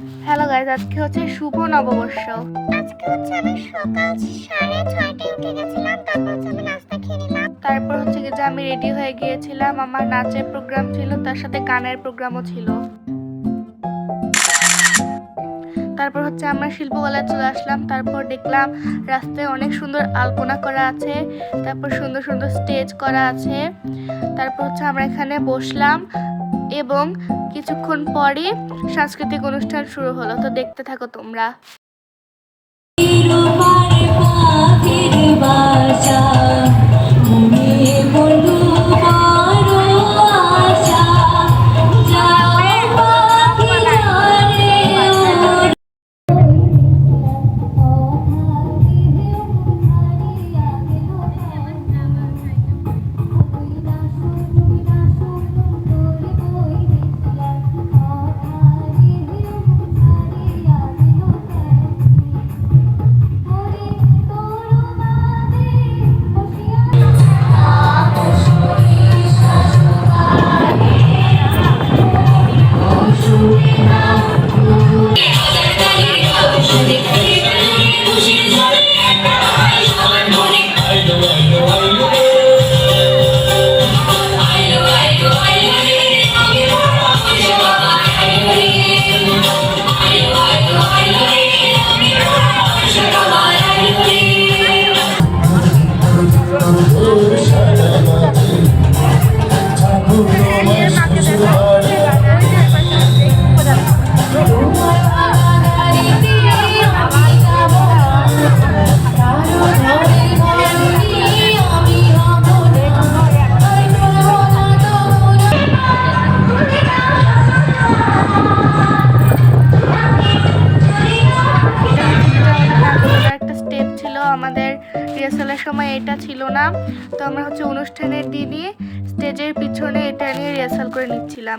Hello guys আজকে হচ্ছে শুভ নববর্ষ। আজকে হচ্ছে আমি সকাল সাড়ে ছয়টায় উঠে গেছিলাম তারপর হচ্ছে আমি নাস্তা খেয়ে নিলাম। তারপর হচ্ছে কি যে আমি রেডি হয়ে গিয়েছিলাম আমার নাচের প্রোগ্রাম ছিল তার সাথে গানের প্রোগ্রামও ছিল। তারপর হচ্ছে আমরা শিল্পকলায় চলে আসলাম তারপর দেখলাম রাস্তায় অনেক সুন্দর আলপনা করা আছে তারপর সুন্দর সুন্দর স্টেজ করা আছে। তারপর হচ্ছে আমরা এখানে বসলাম এবং কিছুক্ষণ পরে সাংস্কৃতিক অনুষ্ঠান শুরু হলো। তো দেখতে থাকো তোমরা। সময় এটা ছিল না। তো আমরা হচ্ছে অনুষ্ঠানের দিনই স্টেজের পিছনে এটা নিয়ে রিহার্সাল করে নিচ্ছিলাম।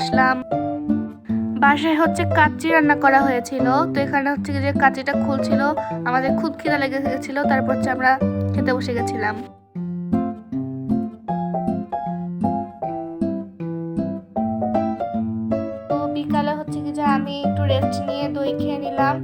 আসলাম। বাসায় হচ্ছে কাচ্চি রান্না করা হয়েছিল। তো এখানে হচ্ছে যে কাচিটা খুলছিল, আমাদের খুব খিদা লেগে গেছিল, তারপর হচ্ছে আমরা খেতে বসে গেছিলাম। তো বিকালে হচ্ছে কি যে আমি একটু রেস্ট নিয়ে দই খেয়ে নিলাম।